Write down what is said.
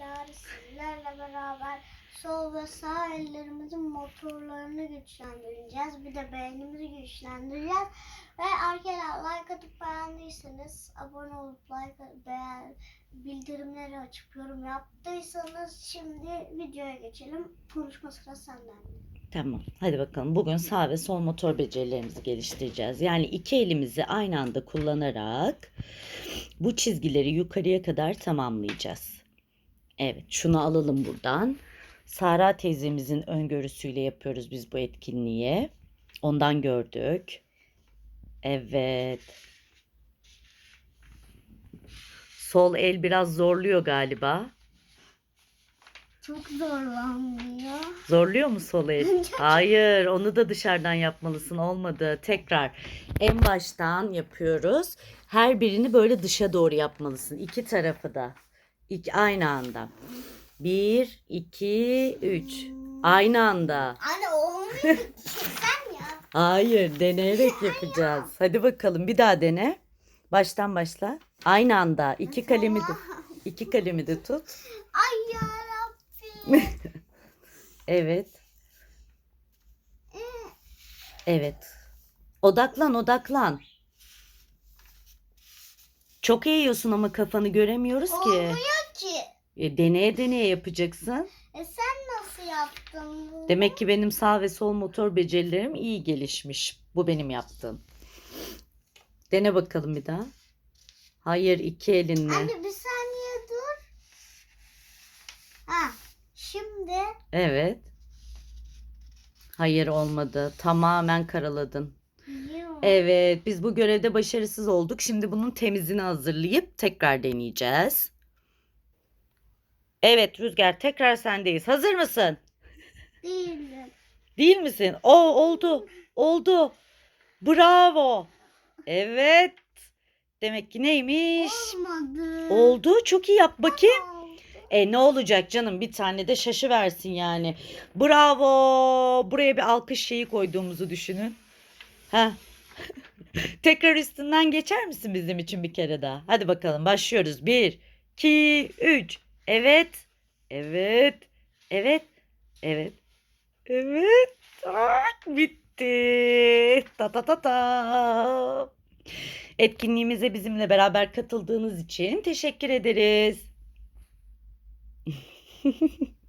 arkadaşlar sizlerle beraber sol ve sağ ellerimizin motorlarını güçlendireceğiz. Bir de beynimizi güçlendireceğiz. Ve arkadaşlar like atıp beğendiyseniz abone olup like beğen bildirimleri açıp yorum yaptıysanız şimdi videoya geçelim. Konuşma sırası senden. Tamam. Hadi bakalım. Bugün sağ ve sol motor becerilerimizi geliştireceğiz. Yani iki elimizi aynı anda kullanarak bu çizgileri yukarıya kadar tamamlayacağız. Evet, şunu alalım buradan. Sara teyzemizin öngörüsüyle yapıyoruz biz bu etkinliği. Ondan gördük. Evet. Sol el biraz zorluyor galiba. Çok zorlanmıyor. Zorluyor mu sol el? Hayır, onu da dışarıdan yapmalısın. Olmadı. Tekrar en baştan yapıyoruz. Her birini böyle dışa doğru yapmalısın. İki tarafı da. İki, aynı anda. Bir, iki, üç. Aynı anda. Anne olmuyor sen ya. Hayır, deneyerek yapacağız. Hadi bakalım bir daha dene. Baştan başla. Aynı anda. İki kalemi de, iki kalemi de tut. Ay yarabbim. Evet. Evet. Odaklan, odaklan. Çok eğiyorsun ama kafanı göremiyoruz ki. Olmuyor ki. E, deneye deneye yapacaksın. E sen nasıl yaptın bunu? Demek ki benim sağ ve sol motor becerilerim iyi gelişmiş. Bu benim yaptığım. Dene bakalım bir daha. Hayır, iki elinle. Anne bir saniye dur. Ha şimdi Evet. Hayır olmadı. Tamamen karaladın. Evet, biz bu görevde başarısız olduk. Şimdi bunun temizini hazırlayıp tekrar deneyeceğiz. Evet Rüzgar, tekrar sendeyiz. Hazır mısın? değilim. Değil misin? O oldu. Oldu. Bravo. Evet. Demek ki neymiş? Olmadı. Oldu. Çok iyi yap bakayım. E ne olacak canım? Bir tane de şaşı versin yani. Bravo. Buraya bir alkış şeyi koyduğumuzu düşünün. Ha. Tekrar üstünden geçer misin bizim için bir kere daha? Hadi bakalım başlıyoruz. Bir, iki, üç. Evet. Evet. Evet. Evet. Evet. Tak, bitti. Ta ta ta ta. Etkinliğimize bizimle beraber katıldığınız için teşekkür ederiz.